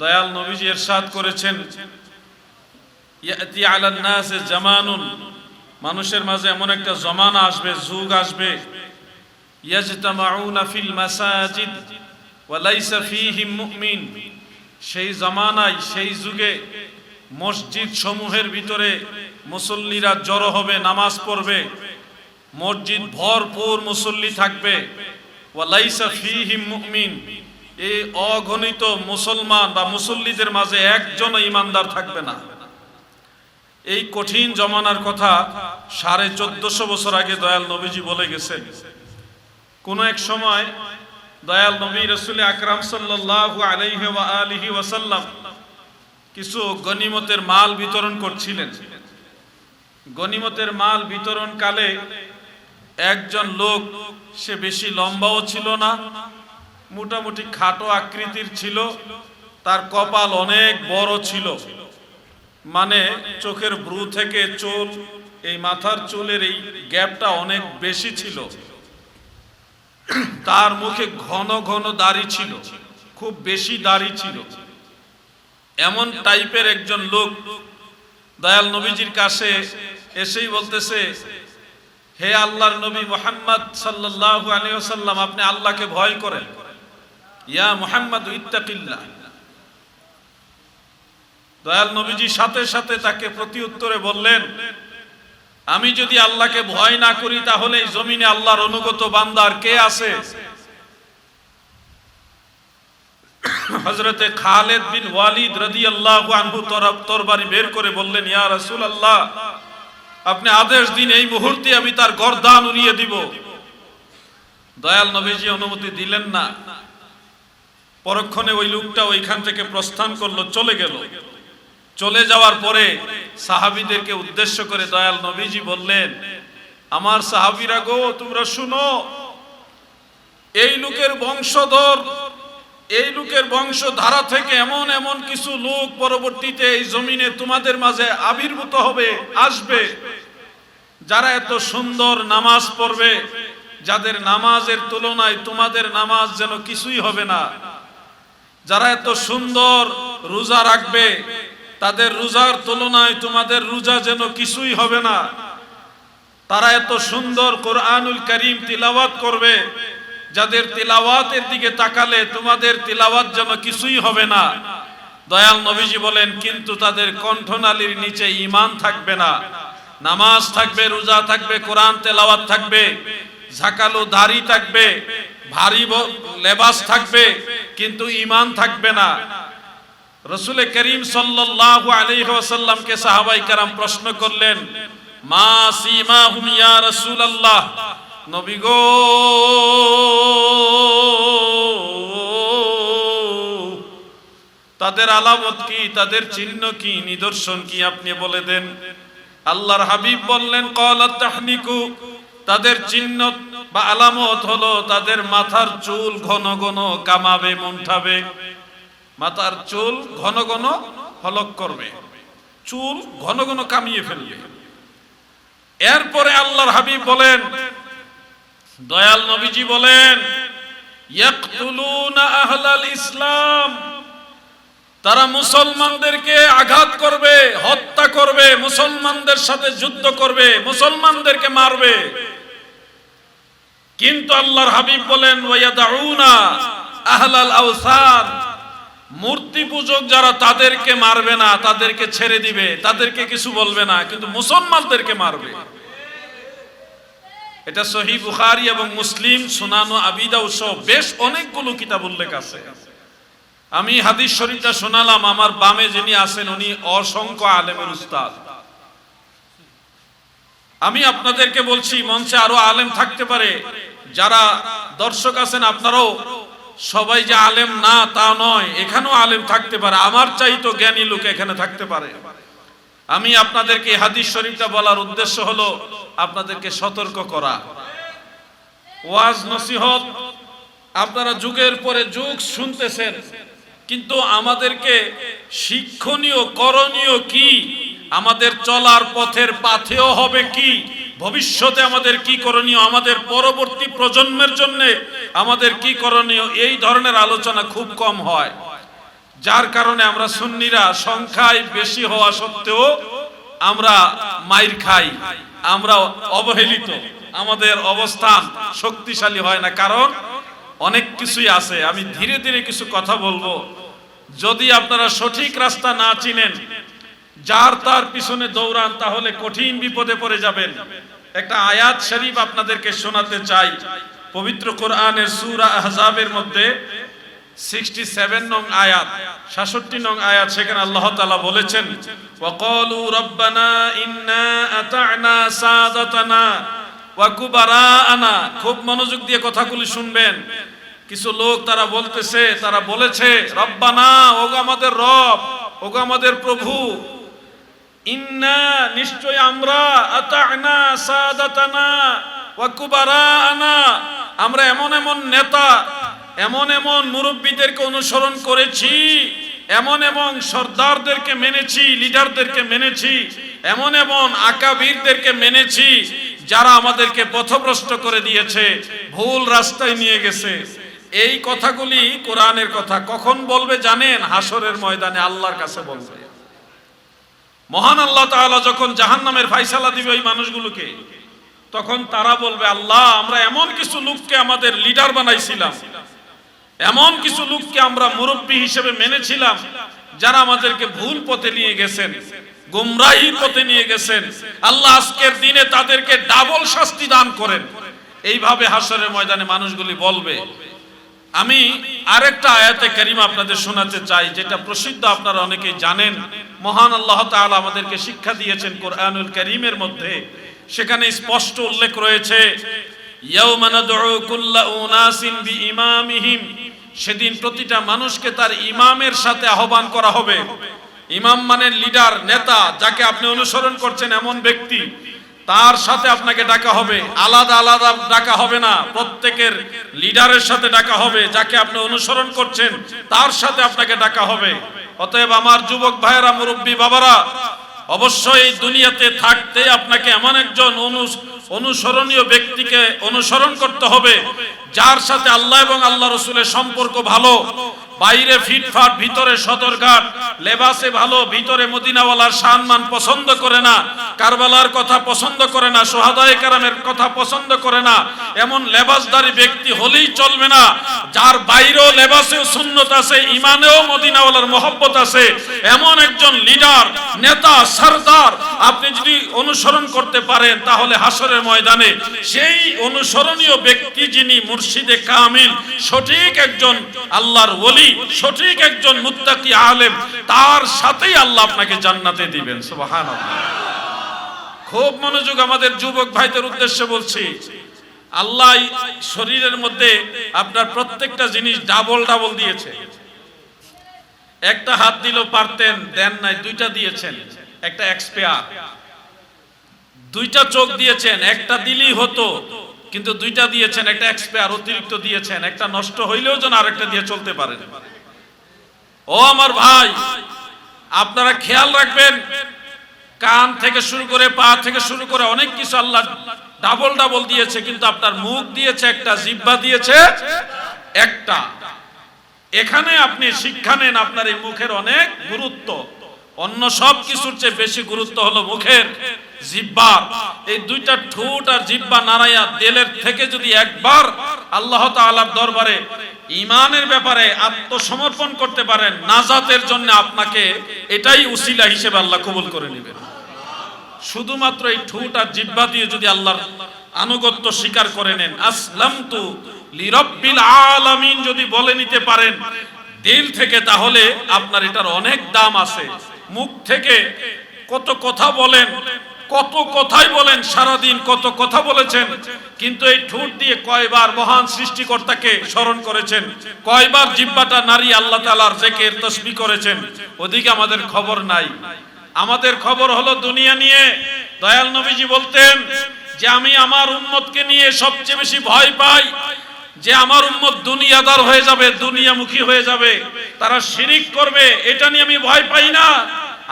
দয়াল নবীজি এরশাদ করেছেন, ইয়াতি আলান নাসে জামানুন মানুষের মাঝে এমন একটা জমানা আসবে, যুগ আসবে, ইয়াজতামাউনা ফিল মাসাজিদ ওয়া লাইসা ফীহিম মুমিন সেই জামানায়, সেই যুগে মসজিদ সমূহের ভিতরে মুসল্লিরা জড়ো হবে, নামাজ পড়বে, মসজিদ ভরপুর মুসল্লি থাকবে, ওয়া লাইসা ফীহিম মুমিন এই অগণিত মুসলমান বা মুসল্লিদের মাঝে একজন ইমানদার থাকবে না। এই কঠিন জমানার কথা সাড়ে চোদ্দশো বছর আগে দয়াল নবীজি বলে গেছেন। কোন এক সময় দয়াল নবী রসুল আকরাম আলিহি ওয়াসাল্লাম কিছু গনিমতের মাল বিতরণ করছিলেন। গনিমতের মাল বিতরণ কালে একজন লোক, সে বেশি লম্বাও ছিল না মোটামুটি খাটো আকৃতির ছিল, তার কপাল অনেক বড় ছিল। মানে চোখের ব্রু থেকে চুল, এই মাথার চুলের এই গ্যাপটা অনেক বেশি ছিল। তার মুখে ঘন ঘন দাড়ি ছিল, খুব বেশি দাড়ি ছিল। এমন টাইপের একজন লোক দয়াল নবীজির কাছে এসেই বলতেছে, হে আল্লাহর নবী মোহাম্মদ আলাইহি ওয়াসাল্লাম, আপনি আল্লাহকে ভয় করেন। ইয়া মুহাম্মদ ইত্তাকিল্লাহ। দয়াল নবীজি সাথে সাথে তাকে প্রতি উত্তরে বললেন, আমি যদি আল্লাহকে ভয় না করি, তাহলে জমিনে আল্লাহর অনুগত বান্দার কে আছে? হজরতে খালেদ বিন ওয়ালিদ রাদিয়াল্লাহু আনহু তরফ তরবারি বের করে বললেন, ইয়া রাসূলুল্লাহ, আপনি আদেশ দিন, এই মুহূর্তে আমি তার গর্দান উড়িয়ে দিব। দয়াল নবীজি অনুমতি দিলেন না। পরক্ষণে ওই লোকটা ওইখান থেকে প্রস্থান করল, চলে গেল। চলে যাওয়ার পরে সাহাবিদেরকে উদ্দেশ্য করে দয়াল নবীজি বললেন, আমার সাহাবিরা গো, তোমরা শুনো, এই লোকের বংশধর, এই লোকের বংশধারা থেকে এমন এমন কিছু লোক পরবর্তীতে এই জমিনে তোমাদের মাঝে আবির্ভূত হবে, আসবে। যারা এত সুন্দর নামাজ পড়বে, যাদের নামাজের তুলনায় তোমাদের নামাজ যেন কিছুই হবে না যারা এত সুন্দর রোজা রাখবে, তাদের রোজার তুলনায় তোমাদের রোজা যেন কিছুই হবে না। তারা এত সুন্দর কোরআনুল করিম তিলাওয়াত করবে, যাদের তিলাওয়াতের দিকে তাকালে তোমাদের তিলাওয়াত যেন কিছুই হবে না। দয়াল নবীজি বলেন, কিন্তু তাদের কণ্ঠনালীর নিচে ইমান থাকবে না। নামাজ থাকবে, রোজা থাকবে, কোরআন তেলাওয়াত থাকবে, ঝাঁকালো দাড়ি থাকবে, ভারী লেবাস থাকবে কিন্তু ইমান থাকবে না। রসুল করিম সাল্লাল্লাহু সাহাবাই কারাম প্রশ্ন করলেন, মা সীমা হুম ইয়া রাসূলুল্লাহ? নবী গো, তাদের আলামত কি, তাদের চিহ্ন কি, নিদর্শন কি আপনি বলে দেন। আল্লাহর হাবিব বললেন, কলাত তাহনিকু। তাদের চিহ্ন বা আলামত হলো তাদের মাথার চুল ঘন ঘন কামাবে, মুন্ঠাবে। মাথার চুল ঘন ঘন হলক করবে। চুল ঘন ঘন কামিয়ে ফেলবে। এরপরে আল্লাহর হাবিব বলেন, দয়াল নবীজি বলেন আহলাল ইসলাম। তারা মুসলমানদেরকে আঘাত করবে, হত্যা করবে, মুসলমানদের সাথে যুদ্ধ করবে, মুসলমানদেরকে মারবে। কিন্তু আল্লাহর হাবিব বলেন, ওয়ায়াদাউনা আহলাল আওসান। মূর্তি পূজক যারা তাদেরকে মারবে না, তাদেরকে ছেড়ে দিবে, তাদেরকে কিছু বলবে না, কিন্তু মুসলমানদেরকে মারবে। এটা সহি বুখারি এবং মুসলিম, সুনানো আবিদা সহ বেশ অনেকগুলো কিতাব উল্লেখ আছে। আমি হাদিস শরীফটা শোনালাম, আমার বামে যিনি আছেন উনি অসংখ্য আলেমের উস্তাদ। আমি আপনাদেরকে বলছি, মঞ্চে আরও আলেম থাকতে পারে। যারা দর্শক আছেন, আপনারাও সবাই যে আলেম না, তা নয়। এখানেও আলেম থাকতে পারে। আমার চাইতো জ্ঞানী লোক এখানে থাকতে পারে। আমি আপনাদেরকে হাদিস শরীফটা বলার উদ্দেশ্য হলো আপনাদেরকে সতর্ক করা। ওয়াজ নসিহত আপনারা যুগের পরে যুগ শুনতেছেন, কিন্তু আমাদেরকে শিক্ষণীয়, করণীয় কি? আমাদের চলার পথের পাথেও হবে কি? ভবিষ্যতে আমাদের কি করণীয়? আমাদের পরবর্তী প্রজন্মের জন্য আমাদের কি করণীয়? এই ধরনের আলোচনা খুব কম হয়। যার কারণে আমরা সুন্নিরা সংখ্যায় বেশি হওয়া সত্ত্বেও আমরা মাইর খাই, আমরা অবহেলিত। আমাদের অবস্থান শক্তিশালী হয় না। কারণ অনেক কিছুই আছে। আমি ধীরে ধীরে কিছু কথা বলব। যদি আপনারা সঠিক রাস্তা না চিনেন যার তার পিছনে দৌড়ান, তাহলে কঠিন বিপদে পড়ে যাবেন। একটা আয়াত শরীফ আপনাদেরকে শোনাতে চাই। পবিত্র কোরআনের সূরা আহজাবের মধ্যে 67 নং আয়াত 66 নং সেখানে আল্লাহ তাআলা বলেছেন খুব মনোযোগ দিয়ে কথাগুলি শুনবেন। কিছু লোক তারা বলতেছে, তারা বলেছে, রব্বানা, ওগো আমাদের রব, ওগো আমাদের প্রভু। ইন্না নিশ্চয় আমরা আতা'না সাদাতানা ওয়া কুবারানা। আমরা এমন এমন নেতা, এমন এমন মুরব্বীদেরকে অনুসরণ করেছি, এমন এমন সর্দারদেরকে মেনেছি, লিডারদেরকে মেনেছি, এমন এমন আকাবীরদেরকে মেনেছি, যারা আমাদেরকে পথভ্রষ্ট করে দিয়েছে, ভুল রাস্তায় নিয়ে গেছে। এই কথাগুলি কোরআনের কথা। কখন বলবে জানেন? হাসরের ময়দানে আল্লাহর কাছে বলবে। মহান আল্লাহ তাআলা যখন জাহান্নামের ফাইসালা দিবে ওই মানুষগুলোকে, তখন তারা বলবে, আল্লাহ, আমরা এমন কিছু লোককে আমাদের লিডার বানাইছিলাম। এমন কিছু লোককে আমরা মুরব্বী হিসেবে মেনেছিলাম, যারা আমাদেরকে ভুল পথে নিয়ে গেছেন গুমরাহির পথে নিয়ে গেছেন। আল্লাহ আজকের দিনে তাদেরকে ডাবল শাস্তি দান করেন। এইভাবে হাসরের ময়দানে মানুষগুলি বলবে, আমি আরেকটা আয়াতে কারিমা আপনাদের শোনাতে চাই, যেটা প্রসিদ্ধ আপনারা অনেকেই জানেন। মহান আল্লাহ তাআলা আমাদেরকে শিক্ষা দিয়েছেন কোরআনুল কারীমের মধ্যে। সেখানে স্পষ্ট উল্লেখ রয়েছে সেদিন প্রতিটা মানুষকে তার ইমামের সাথে আহ্বান করা হবে। ইমাম মানে লিডার, নেতা, যাকে আপনি অনুসরণ করছেন এমন ব্যক্তি। তার সাথে আপনাকে ডাকা হবে। আলাদা আলাদা ডাকা হবে না, প্রত্যেকের লিডারের সাথে ডাকা হবে। যাকে আপনি অনুসরণ করছেন, তার সাথে আপনাকে ডাকা হবে। অতএব আমার যুবক ভাইয়েরা, মুরব্বী বাবারা, অবশ্যই দুনিয়াতে থাকতে আপনাকে এমন একজন অনু- অনুসরণীয় ব্যক্তিকে অনুসরণ করতে হবে, যার সাথে আল্লাহ এবং আল্লাহ রসুলের সম্পর্ক ভালো। বাইরে ফিটফাট, ভিতরে সদরঘাট লেবাসে ভালো, ভিতরে মদিনাওয়ালার সম্মান পছন্দ করে না। কারবালার কথা পছন্দ করে না, সোহাদায় কারামের কথা পছন্দ করে না। এমন লেবাসদারি ব্যক্তি হলেই চলবে না। যার বাইরেও লেবাসেও সুন্নত আছে, ইমানেও মদিনাওয়ালার মহব্বত আছে, এমন একজন লিডার, নেতা, সরদার, আপনি যদি অনুসরণ করতে পারেন, তাহলে হাসরের ময়দানে সেই অনুসরণীয় ব্যক্তি যিনি মুর্শিদে কামিল, সঠিক একজন আল্লাহর ওলি সঠিক একজন মুত্তাকি আলেম, তার সাথেই আল্লাহ আপনাকে জান্নাতে দিবেন, সুবহানাল্লাহ। খুব মনোযোগ আমাদের যুবক ভাইদের উদ্দেশ্যে বলছি, আল্লাহ শরীরের মধ্যে আপনার প্রত্যেকটা জিনিস ডাবল ডাবল দিয়েছে। একটা হাত দিলেও পারতেন, দেন নাই, দুইটা দিয়েছেন, একটা এক্সপেয়ার। দুইটা চোখ দিয়েছেন, একটা দিলেই হতো কিন্তু দুইটা দিয়েছেন, একটা এক্সপেয়ার অতিরিক্ত দিয়েছেন। একটা নষ্ট হইলেও যেন আরেকটা দিয়ে চলতে পারেন ও আমার ভাই, আপনারা খেয়াল রাখবেন, কান থেকে শুরু করে পা থেকে শুরু করে অনেক কিছু আল্লাহ ডাবল ডাবল দিয়েছে, কিন্তু আপনার মুখ দিয়েছে, একটা জিব্বা দিয়েছে, একটা। এখানে আপনি শিক্ষা নেন, আপনার এই মুখের অনেক গুরুত্ব। অন্য সব কিছুর চেয়ে বেশি গুরুত্ব হলো মুখের জিব্বার। এই দুইটা ঠোঁট আর জিব্বা নারায়া দেলের থেকে যদি একবার আল্লাহ তাআলার দরবারে ইমানের ব্যাপারে আত্মসমর্পণ করতে পারেন, নাজাতের জন্য আপনাকে এটাই উসিলা হিসেবে আল্লাহ কবুল করে নেবেন। শুধুমাত্র এই ঠোঁট আর জিব্বা দিয়ে যদি আল্লাহর আনুগত্য স্বীকার করে নেন আসলাম তু লিরব্বিল আলামিন যদি বলে নিতে পারেন, দিল থেকে তাহলে আপনার এটার অনেক দাম আছে। মুখ থেকে কত কথা বলেন, কত কথাই বলেন, সারাদিন কত কথা বলেছেন, কিন্তু এই ঠোঁট দিয়ে কয়বার মহান সৃষ্টিকর্তাকে স্মরণ করেছেন, কয়বার জিব্বাটা নারী আল্লাহ তাআলার জেকের তসবি করেছেন, ওদিকে আমাদের খবর নাই। আমাদের খবর হলো দুনিয়া নিয়ে দয়াল নবীজি বলতেন যে, আমি আমার উম্মতকে নিয়ে সবচেয়ে বেশি ভয় পাই যে আমার উম্মত দুনিয়াদার হয়ে যাবে, দুনিয়ামুখী হয়ে যাবে, তারা শিরিক করবে, এটা নিয়ে আমি ভয় পাই না।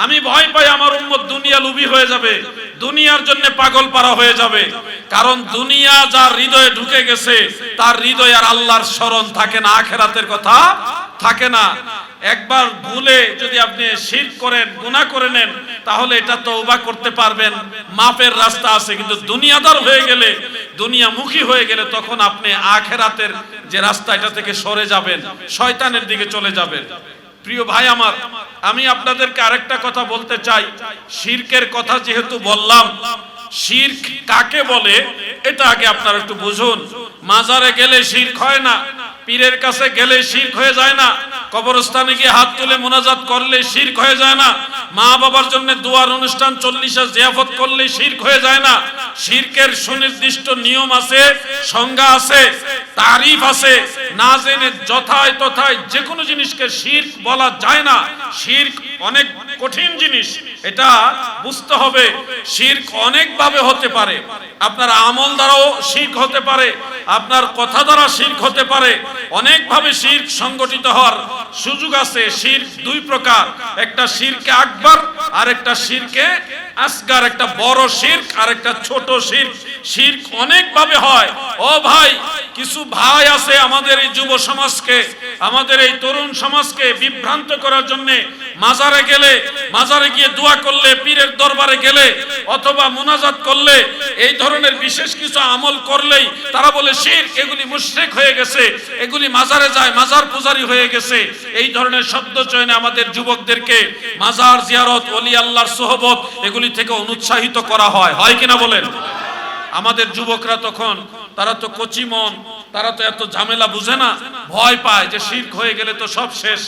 আমি ভয় পাই আমার উম্মত দুনিয়া লুবি হয়ে যাবে, দুনিয়ার জন্য পাগল পারা হয়ে যাবে। কারণ দুনিয়া যার হৃদয়ে ঢুকে গেছে, তার হৃদয় আর আল্লাহর স্মরণ থাকে না, আখেরাতের কথা থাকে না। একবার ভুলে যদি আপনি শির করেন, গুনাহ করে নেন, তাহলে এটা তওবা করতে পারবেন। মাপের রাস্তা আছে, কিন্তু দুনিয়াদার হয়ে গেলে, দুনিয়ামুখী হয়ে গেলে তখন আপনি আখেরাতের যে রাস্তা, এটা থেকে সরে যাবেন, শয়তানের দিকে চলে যাবেন। প্রিয় ভাই আমার, আমি আপনাদেরকে আরেকটা কথা বলতে চাই। শিরকের কথা যেহেতু বললাম, শির্ক কাকে বলে, এটা আগে আপনারা একটু বুঝুন। মাজারে গেলে শির্ক হয় না, পীরের কাছে গেলে শির্ক হয়ে যায় না। কবরস্থানে গিয়ে হাত তুলে মোনাজাত করলে শির্ক হয়ে যায় না। মা বাবার জন্য দুয়ার অনুষ্ঠান, চল্লিশে জিয়াফত করলে শির্ক হয়ে যায় না। শির্কের সুনির্দিষ্ট নিয়ম আছে, সংজ্ঞা আছে, তারিফ আছে। না জেনে যথায় তথায় যে কোনো জিনিসকে শির্ক বলা যায় না। শির্ক অনেক কঠিন জিনিস। এটা বুঝতে হবে, শির্ক অনেক ভাবে হতে পারে। আপনার আমল দ্বারাও শির্ক হতে পারে, আপনার কথা দ্বারা শির্ক হতে পারে। অনেক ভাবে শির্ক সংগঠিত হওয়ার সুযোগ আছে। শির্ক দুই প্রকার, একটা শিরকে আকবর আর একটা শিরকে আসগার, একটা বড় শির্ক আর একটা ছোট শির্ক। শির্ক অনেক ভাবে হয়। ও ভাই, কিছু ভাই আছে আমাদের এই যুব সমাজকে, আমাদের এই তরুণ সমাজকে বিভ্রান্ত করার জন্য মাজারে গেলে, মাজারে গিয়ে দোয়া করলে, পীরের দরবারে গেলে, অথবা মোনাজাত করলে, এই ধরনের বিশেষ কিছু আমল করলেই তারা বলে শির এগুলি মুশরিক হয়ে গেছে, এগুলি মাজারে যায়, মাজার পূজারি হয়ে গেছে। এই ধরনের শব্দ চয়নে আমাদের যুবকদেরকে মাজার জিয়ারত ওলি আল্লাহর সোহবত, এগুলি থেকে অনুৎসাহিত করা হয়। হয় কিনা বলেন? আমাদের যুবকরা তখন, তারা তো কচি মন, তারা তো এত ঝামেলা বুঝে না, ভয় পায় যে শির্ক হয়ে গেলে তো সব শেষ।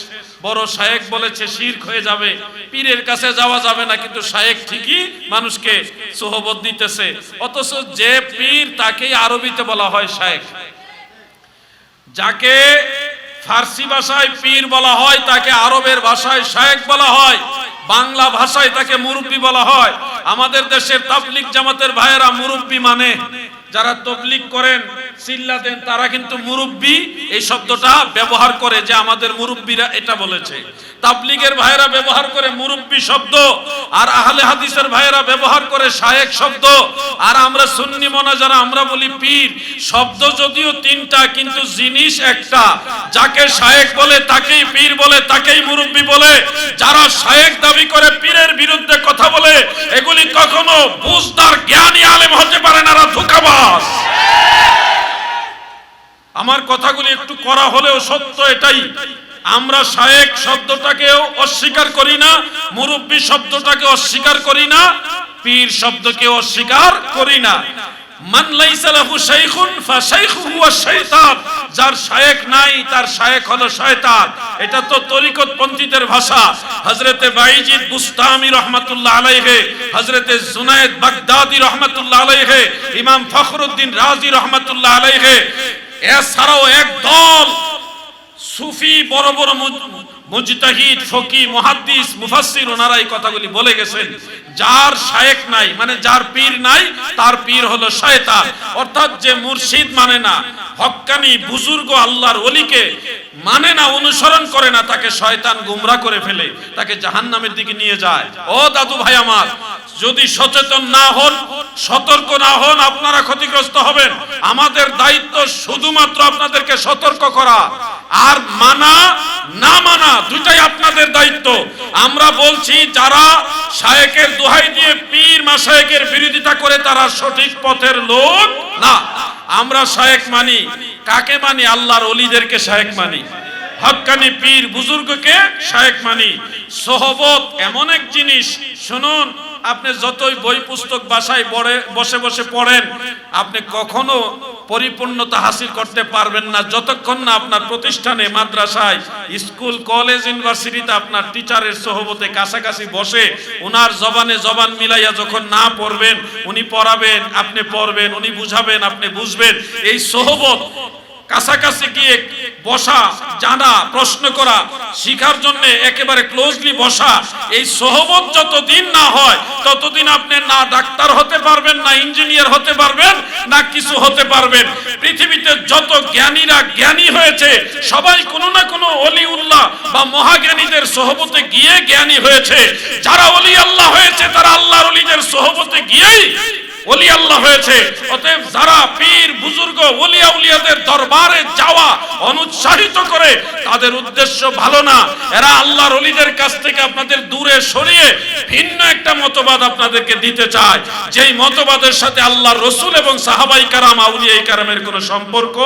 বড় শায়েক বলেছে, শির্ক হয়ে যাবে, পীরের কাছে যাওয়া যাবে না। কিন্তু শায়েক ঠিকই মানুষকে সোহবত দিতেছে। অথচ যে পীর তাকেই আরবিতে বলা হয় শায়েক। যাকে ফার্সি ভাষায় পীর বলা হয়, তাকে আরবের ভাষায় শায়েক বলা হয়। বাংলা ভাষায় তাকে মুরব্বী বলা হয়। আমাদের দেশের তাবলিক জামাতের ভাইয়েরা মুরব্বী মানে। যারা তবলিক করেন চিল্লা দেন, তারা কিন্তু মুরব্বী। এই শব্দটা ব্যবহার করে যে আমাদের মুরব্বীরা এটা বলেছে। তাবলিগের ভাইয়েরা ব্যবহার করে মুরব্বী শব্দ, আর আহলে হাদিসের ভাইয়েরা ব্যবহার করে শায়েক শব্দ। আর আমরা সুন্নি মনা যারা, আমরা বলি পীর। শব্দ যদিও তিনটা, কিন্তু জিনিস একটা। যাকে শায়েক বলে, তাকেই পীর বলে, তাকেই মুরব্বী বলে। যারা শায়েক দাবি করে পীরের বিরুদ্ধে কথা বলে, এগুলি কখনো বুঝদার জ্ঞানী আলেম হতে পারে না, এরা ধোঁকাবাজ। আমার কথাগুলি একটু করা হলেও সত্য এটাই। আমরা শায়েক শব্দটাকেও অস্বীকার করি না, মুরব্বী শব্দটাকে অস্বীকার করি না, পীর শব্দকে অস্বীকার করি না। মান লাইসা লাহু শাইখুন ফাশাইখুহু আশ-শাইতান যার শায়েখ নাই, তার শায়েখ হলো শয়তান। এটা তো তরিকত পন্থীদের ভাষা। হযরতে বাইজিদ বুস্তামি রাহমাতুল্লাহ আলাইহি, হযরতে জুনায়েদ বাগদাদি রাহমাতুল্লাহ আলাইহি, ইমাম ফখরুদ্দিন রাজি রাহমাতুল্লাহ আলাইহি। এছাড়াও এক দল সুফি বড় বড় মুজতাহিদ ফকি, মুহাদ্দিস, মুফাসসির ওনারা এই কথাগুলি বলে গেছেন। যার শায়েখ নাই মানে যার পীর নাই, তার পীর হলো শয়তান। অর্থাৎ যে মুর্শিদ মানে না হক্কানি বুজুর্গ আল্লাহর ওলিকে মানে না, অনুসরণ করে না, তাকে শয়তান গুমরা করে ফেলে, তাকে জাহান্নামের দিকে নিয়ে যায়। ও দাদু ভাই আমার, যদি সচেতন না হন, সতর্ক না হন, আপনারা ক্ষতিগ্রস্ত হবেন। আমাদের দায়িত্ব শুধুমাত্র আপনাদেরকে সতর্ক করা। আর মানা, না মানা দুটাই আপনাদের দায়িত্ব। আমরা বলছি, যারা শায়েকের দোহাই দিয়ে পীর মাসায়েকের বিরোধিতা করে, তারা সঠিক পথের লোক না। আমরা শায়েক মানি। কাকে মানি? আল্লাহর অলিদেরকে শায়েক মানি। হক্কানি পীর বুজুর্গকে শায়েক মানি। সোহবত এমন এক জিনিস, শুনুন, আপনি যতই বই পুস্তক বাসায় পড়ে, বসে বসে পড়েন, আপনি কখনো পরিপূর্ণতা হাসিল করতে পারবেন না। যতক্ষণ না আপনার প্রতিষ্ঠানে, মাদ্রাসায়, স্কুল, কলেজ, ইউনিভার্সিটিতে আপনার টিচারের সহবতে কাছাকাছি বসে ওনার জবানে জবান মিলাইয়া যখন না পড়বেন, উনি পড়াবেন, আপনি পড়বেন, উনি বুঝাবেন, আপনি বুঝবেন। এই সহবত কাছাকাছি গিয়ে বসা, জানা, প্রশ্ন করা শিখার জন্য একেবারে ক্লোজলি বসা। এই সহবত যতদিন না হয়, ততদিন আপনি না ডাক্তার হতে পারবেন, না ইঞ্জিনিয়ার হতে পারবেন, না কিছু হতে পারবেন। পৃথিবীতে যত জ্ঞানীরা জ্ঞানী হয়েছে, সবাই কোনো না কোনো অলি উল্লাহ বা মহাজ্ঞানীদের সহবতে গিয়ে জ্ঞানী হয়েছে। যারা অলি আল্লাহ হয়েছে, তারা আল্লাহর অলিদের সহবতে গিয়েই ওলি হয়েছে। অতএব যারা পীর, বুজুর্গ, ওলিয়া উলিয়াদের দরবারে যাওয়া অনুৎসাহিত করে, তাদের উদ্দেশ্য ভালো না। এরা আল্লাহর অলিদের কাছ থেকে আপনাদের দূরে সরিয়ে ভিন্ন একটা মতবাদ আপনাদেরকে দিতে চায়। যেই মতবাদের সাথে আল্লাহর রসুল এবং সাহাবাই কারাম আউলিয়াই কারামের কোনো সম্পর্ক